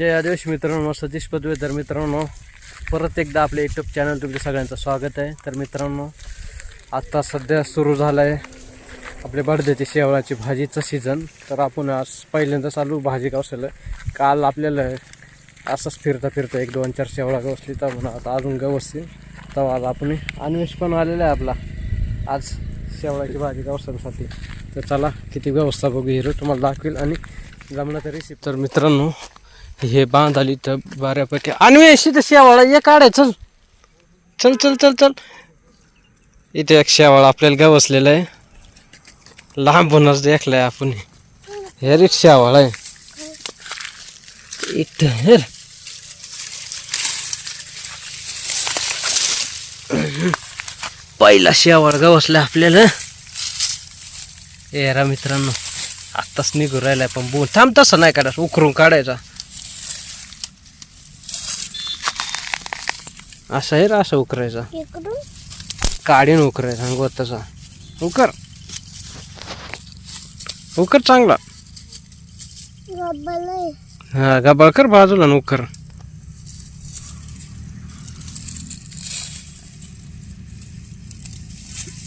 जय आदेश मित्रांनो सतीश पदवीधर मित्रांनो परत एकदा आपल्या यूट्यूब चॅनल तुमच्या सगळ्यांचं स्वागत आहे. तर मित्रांनो आत्ता सध्या सुरू झालं आहे आपल्या बडद्याची शेवळाची भाजीचं सीझन तर आपण आज पहिल्यांदा चालू भाजी गावसलं. काल आपल्याला असंच फिरता फिरता एक दोन चार शेवळा गवसली. तर म्हणा आता अजून गवसली. तेव्हा आज आपण अन्वेष पण आलेला आहे आपला. आज शेवळाची भाजी गावसासाठी तर चला किती व्यवस्था बघू. हिरो तुम्हाला दाखवेल आणि जमलं तरी तर मित्रांनो हे बांध आली तर बऱ्यापैकी. अन्वेष इथं शेवाळा ये काढाय चल. चल चल चल चल. इथे एक शेवाळा आपल्याला गवसलेला आहे. लांबूनच देखलाय आपण. हे रे शेवाळा आहे. इथं हे पहिला शेवाळ गवसला आपल्याला. येरा मित्रांनो आत्ताच निघू राहिलाय पण बोल. थांब तसं नाही काढायचं उखरून काढायचा. असं आहे रे असं उकरायचा. काढीन उकरायचा सांगू तसा. उकर. उकर चांगला. हा गबाळ कर बाजूला न उकर.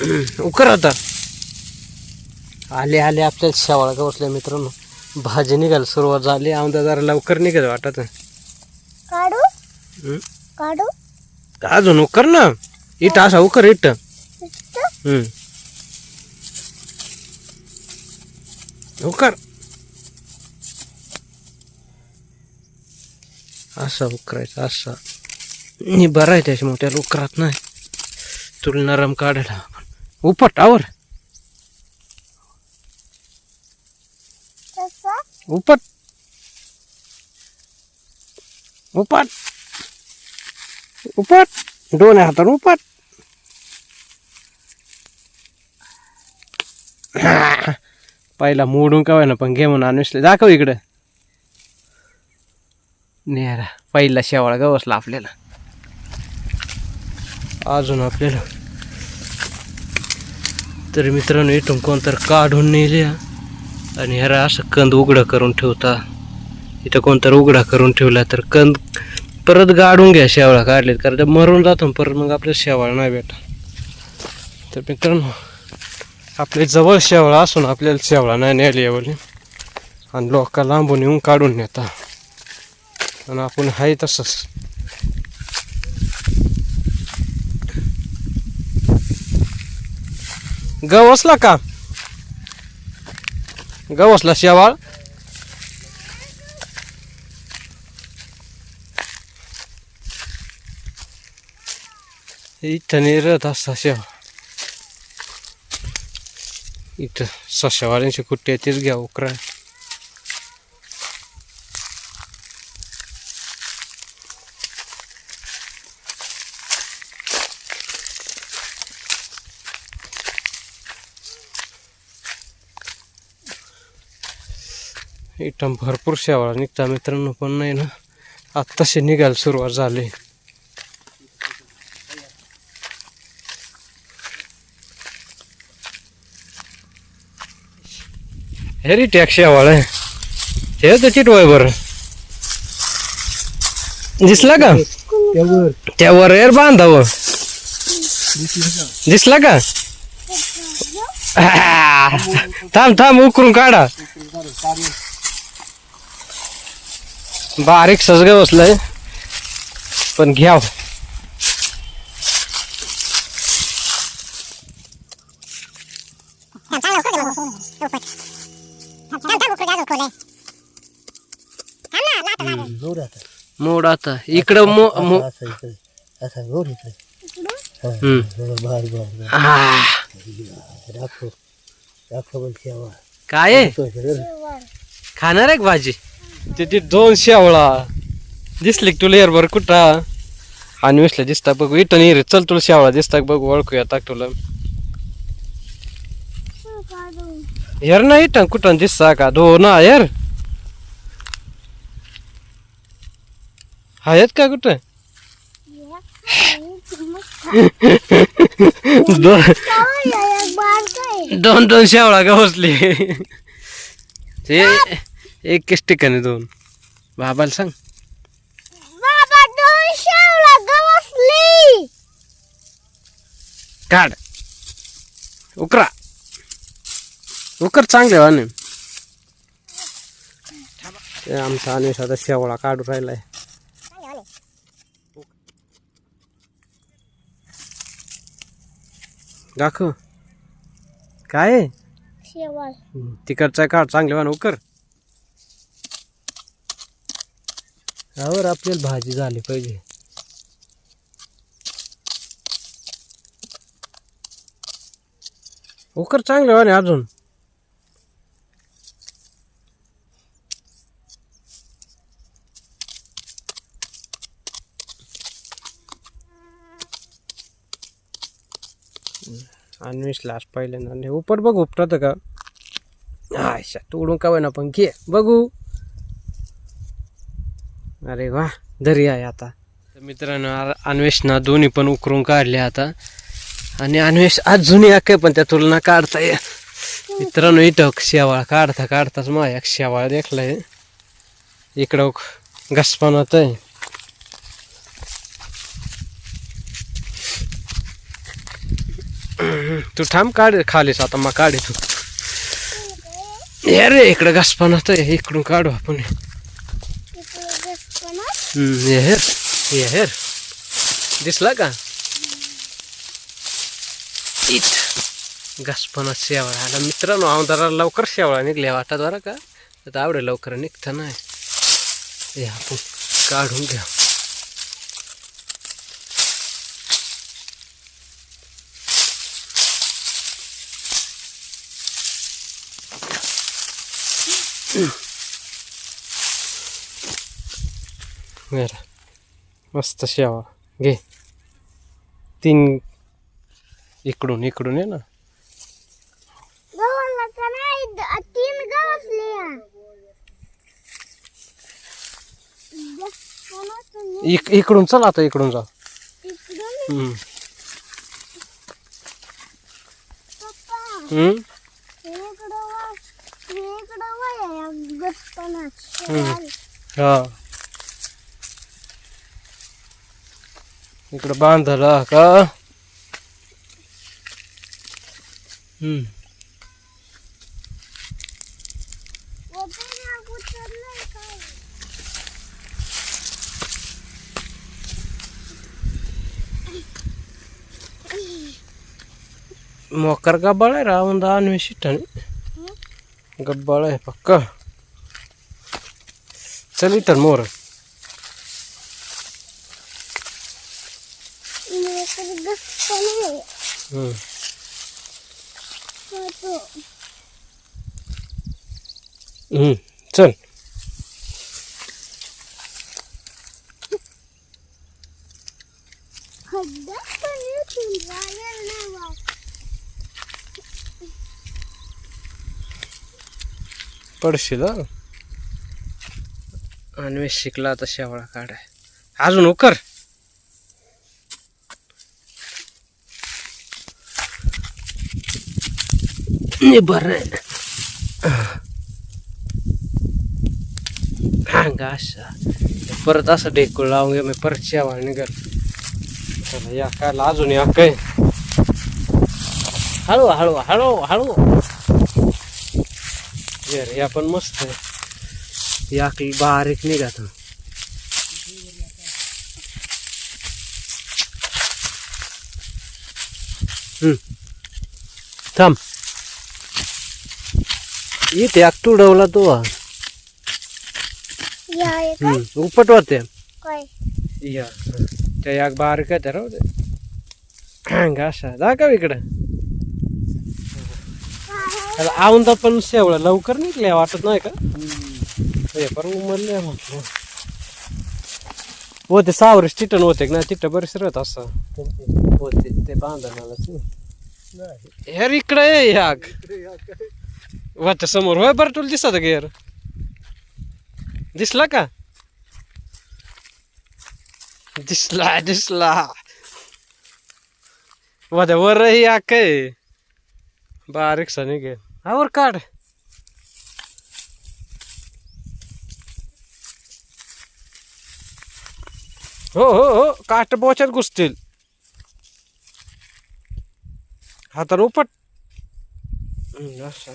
उकर आता. आले आले आपल्याला शेवाळा गवसल्या मित्रांनो. भाजी निघाल सुरुवात झाली आमदा जरा लवकर निघत वाटत. काढू. काढू? अजून उकर ना. इट असा उकर इट? हम्म. उकर. असा उकरायचा असा. नि बरा आहे त्याच्या मोठ्याला उकरात नाही. तुला नरम काढायला. आपण उपट आवर. उपट. उपट. उपट दोन हातानं उपट. पहिला मोडून का ना पण घे म्हणून आणसले. दाखव इकडं. नेहरा पहिला शेवाळा गवसला आपल्याला अजून आपल्याला. तर मित्रांनो इथून कोणतर काढून नेले आणि ह्याला असं कंद उघडं करून ठेवता. इथं कोणतर उघडा करून ठेवला तर कंद परत गाडून घ्या शेवाळा काढलेत कारण ते मरून जातो परत मग आपल्याला शेवाळा नाही भेटा तर मित्रांनो आपल्या जवळ शेवळा असून आपल्याला शेवळा नाही न्यायला यावली आणि लोक लांबून येऊन काढून नेता. आणि आपण हाय तसंच. गवसला का? गवसला शेवाळ? इथं निरत असा शेवाळ इथं सशावाल्यांची कुट्टी आहे तीच घ्या उकरा. इथं भरपूर शेवाळा निघता मित्रांनो पण नाही ना आत्ताशी निघायला सुरुवात झाली. हेरी टॅक्सी आवाळ हे तर चिटवाय दिसला का? त्यावर एर बांधावं दिसला का? थांब थांब उकरून काढा. बारीक सजग बसलंय. पण घ्याव मोड आता. इकडं मो मो हम्म. आ, काय आहे? खाणार आहे का भाजी? तिथे दोन शेवळा. दिसली का तुला बरं कुठं? आणि विसल्या दिसता बघ. इथं नाही रे. चल तुला शेवळा दिसता का बघ? ओळखूया ताक तुला. हेर ना इथं कुठं दिसता का? दो ना हेर आहेत का कुठं? दोन दोन दोन शेवळा का बसली? ते एकच ठिकाणी दोन. बाबाला सांग. बाबा दोन शेवला गवसली काढ. उकरा. उकर चांगले वाने. आमचा अनिश आता शेवळा काढू राहिलाय. दाखव. काय? आहे? शेवाळ हम्म, तिकडचा काढ चांगले वान उकर यावर आपल्याला भाजी झाली पाहिजे. उकर चांगले वाने अजून. अन्वेष लास्ट पहिल्यांदा. हे उपर बघ उपटत का? आयशा तोडून का ना पण घे. बघू. अरे वा दरी आहे आता. तर मित्रांनो अन्वेषणा दोन्ही पण उकरून काढले आता. आणि अन्वेष अजूनही काय पण त्या तुलना काढता ये. मित्रांनो इथं शेवाळ काढता काढताच मग एक शेवाळ देखलाय. इकडं घसपानात आहे तू थांब काढ खालीस आता मग काढे तू हे रे इकडं घासपानात तर इकडून काढू आपण. हेर हे हेर दिसला का? इत घासपानात शेवळा. आला मित्रांनो आमदाराला लवकर शेवळा निघल्या वाटत बरं का? तर आवडे लवकर निघता नाही. हे आपण काढून घ्या. बरं. मस्त शेवा. घे. तीन इकडून इकडून ये ना. इक इकडून चल आता इकडून जा. हम्म. पप्पा हम्म? इकडं वा इकडं वया गसपणा हम्म. हा इकडं बांधला का हम्म काय मोकर गब्बाळ आहे रावण अन्वेष गब्बाळ आहे पक्का चल इथं मोर इकडे गसपणा आहे हम्म. होतो हम्म. चल खड्डा पण इथून बाहेर नाही वा पडशील आणि अन्वेष शिकला आता शेवळा काढाय. अजून उकर. बर असा परत असं ढेकूळ लावून घे मी परत शेवाळ निघल. या काय अजून या काय. हळू हळू हळू हळू. या पण मस्त आहे. या की बारीक निघात. थांब. इथे एक तुडवला तो. हा. उपट काय? या. त्या एक बारीक आहे राहू दे. घासा दाखव इकडं. त्याला औंदा पण शेवळा लवकर निघल्या वाटत नाही का? हे पण उमरले म्हटलं. हो ते सावरच टिटन होते ना तिथं बरेच राहत असं. होते ते बांधणारच हेर इकडे ये याग. वाच्या समोर. होय बरं तुला दिसत गेर दिसला का? दिसला दिसला. वाद्या वरही या काय? बारीक सा घे आवर काढ. हो हो हो. काष्ट बोच्यात घुसतील हातानं उपट. असं.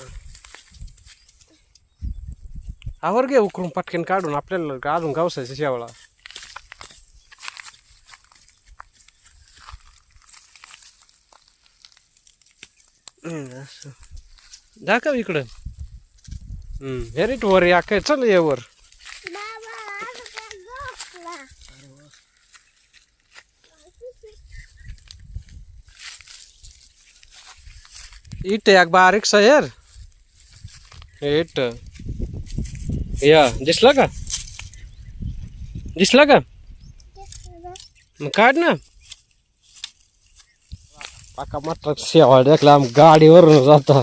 आवर घे उकरून पटकन काढून आपल्याला अजून गावसायचं शेवळा. दाखव इकडं. हम्म हेरी वर या काय? चल येवर वर बाबा असं काय गोठला इट एक बारीक यार इट। या दिसला का दिसला का मग काढ ना। पाका मात्र शेवाळ देखला आम गाडीवरून जाता।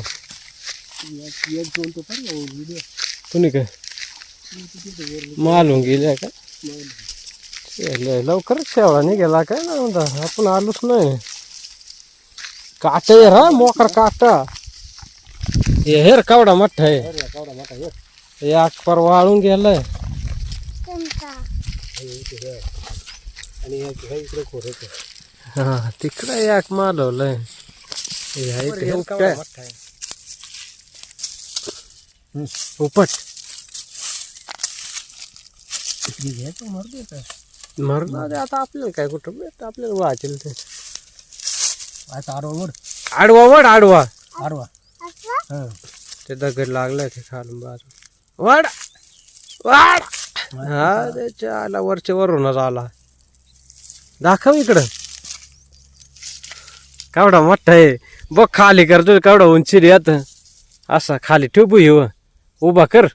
कुणी काय? मालून गेल्या का लय लवकरच शेवळा निघाला काय ना म्हणता आपण आलोच नाही काटा आहे रा मोकर काटा. हे हेर कावडा मोठा आहे. एक पर वाळून गेलाय. हा तिकडे एक मालवलंय. हे. उपट. मरणार आता आपल्याला काय कुठं भेटत? आपल्याला वाचेल ते. आडवा वड आडवा असं ते दगड लागलाय ते खालून बाजू वाड वाड हा त्याच्या आला वरच्या वरूनच आला. दाखव इकडं. केवढा मोठा आहे. बघ खाली करतो केवढा उंची येत असा खाली ठेवू येऊ. उभा कर.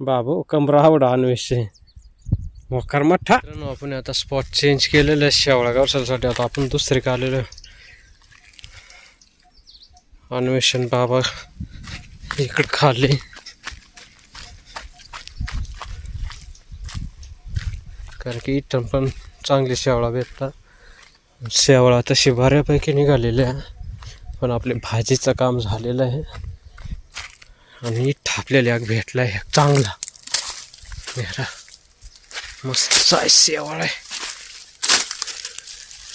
बाबू कमरा आवडा अन्वेष मोकार मोठा आपण आता स्पॉट चेंज केलेलं आहे शेवळा गावसासाठी आता आपण दुसरी आलेलो आहे. अन्वेषण बाबा इकडे खाली. कारण की इथं पण चांगली शेवळा भेटतात. शेवळा तशी बऱ्यापैकी निघालेली आहे. पण आपले भाजीचं काम झालेलं आहे. आणि इथं आपल्याला एक भेटला आहे एक चांगला. मेरा. मस्त साईज आहे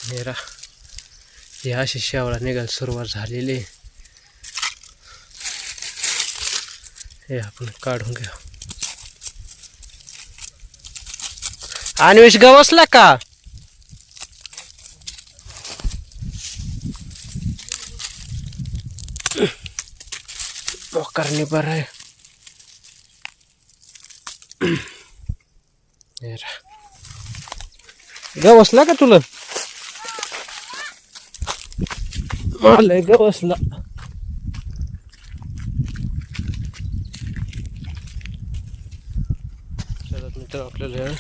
मेरा हे अशी शेवाळा निघायला सुरुवात झालेली हे आपण काढून घ्या अन्वेष गवसला का मोकारणी बरं आहे गवसला का तुला? मला गवसला मित्र आपल्याला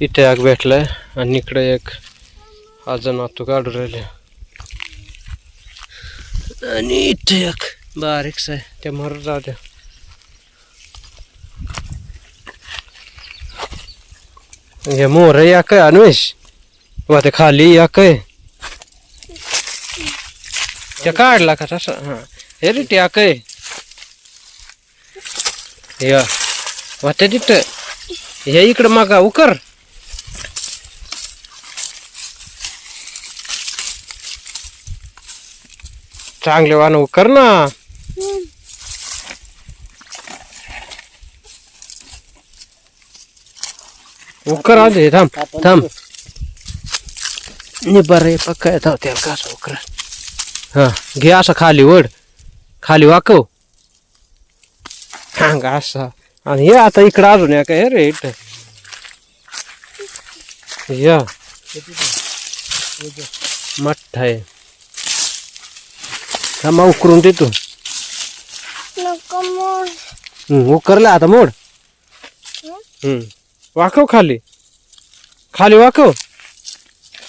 इथे एक भेटलाय आणि इकडे एक अजून आतू काढू राहिले. आणि इथे एक बारीकसा आहे त्या मर जाऊ द्या. हे मोर या आहे अन्वेष वा ते खाली या आहे त्या काढला का तसा हा हे रे त्या काय या वा ते तिथं हे इकडं मागा उकर चांगले वाण उकर ना उकर आले थांब थांब नि बरं पक्का येतात त्याला कसं उकर हा घे असं खाली वड खाली वाकव हा असा आणि हे आता इकडं अजून या काय रे इथं या मठ्ठ आहे थांबा उकरून देतो उकरला आता मोड हम्म वाकव खाली. खाली वाकव.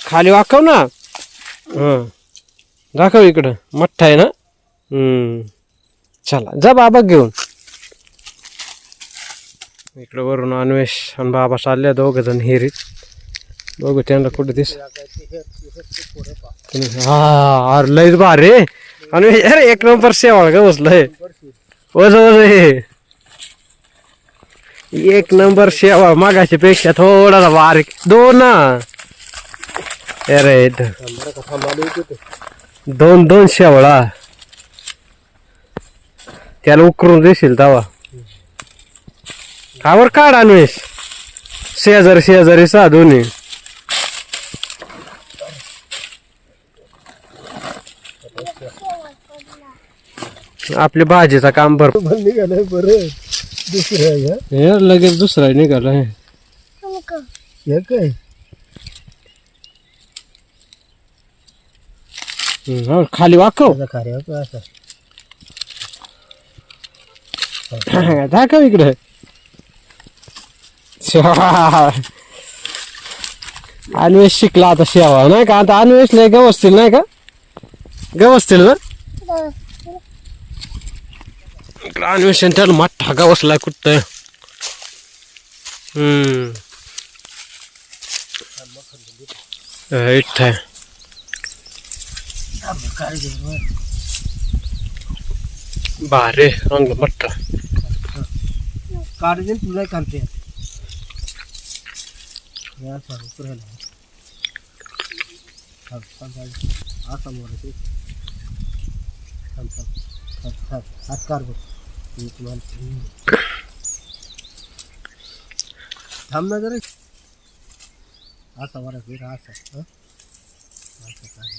खाली वाकव ना. हं. दाखव इकडं. मठ्ठ आहे ना? चला जा बाबा घेऊन. इकडं वरून अन्वेष आणि बाबा चालले दोघ जण हिरीत. बघू त्यांना कुठे दिस हा अरे लयच भारी. अन्वेष अरे एक नंबर शेवाळ ग बसलंय. वज वज हे. एक नंबर शेवा मागाच्या पेक्षा थोडा बारीक दोन अरे दोन दोन शेवळा. त्याला उकरून देशील तवा. खावर काढ अन्वेष शेजारी शेजारी सा दोन्ही. आपल्या भाजीचा काम भरपूर निघालंय बरं. दुसरं आहे का? हे लगेच दुसरा निघालाय तुमक हे काय? हम्म, हो, खाली वाकव. त्याचा कार्य का असा. दाखव इकडे. अन्वेष शिकला आता शेवा नाही का? आता अन्वेष लय गवसतील नाही का? गवसतील ना? इकडं अन्वेष आणि ठागा मठ्ठा कुठं हम्म. अं, इथं. आहे. भारी रंग मठ्ठा काढ तुला काढते आता सांग हात काढ थांब ना जरा असा हं? असं काढ.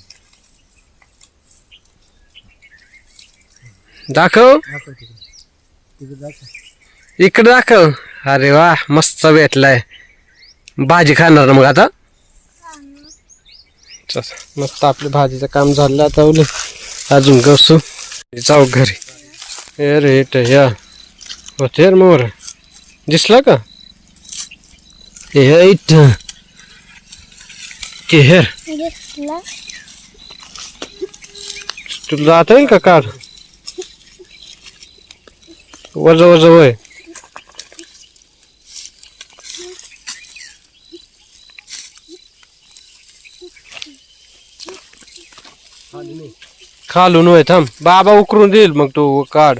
दाखव। दाखव तिकडे तिकडे दाखव। इकडे दाखव। अरे वा मस्त भेटलाय. भाजी खाणार ना मग आता? चल, मस्त आपल्या भाजीचं काम झालं आता अजून गसू जाऊ घरी. ए रे इट या होते रे मोर दिसला का हे इट ते हेर दिसला तुला जाता येईल का कार वज खालून वय थांब. बाबा उकरून देईल मग तू काढ.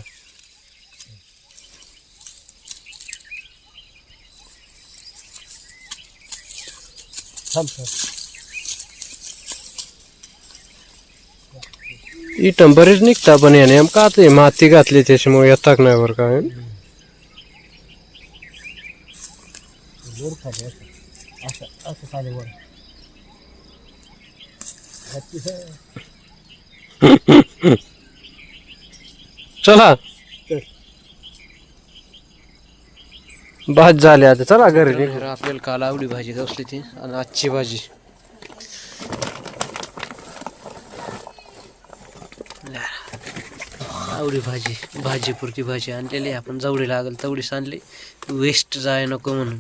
थांब इटम बरेच निघता पण याने. आता हे माती घातली त्याच्यामुळे येतात नाही बरं काय खाली असं. असं वर. चला. भात झाली आता. चला घरी आपल्याला काल आवडी भाजी गवसली ती आणि आजची भाजी. आवडी भाजी. भाजीपुरती भाजी आणलेली आपण जवळी लागल तेवढीच आणली. वेस्ट जाय नको म्हणून.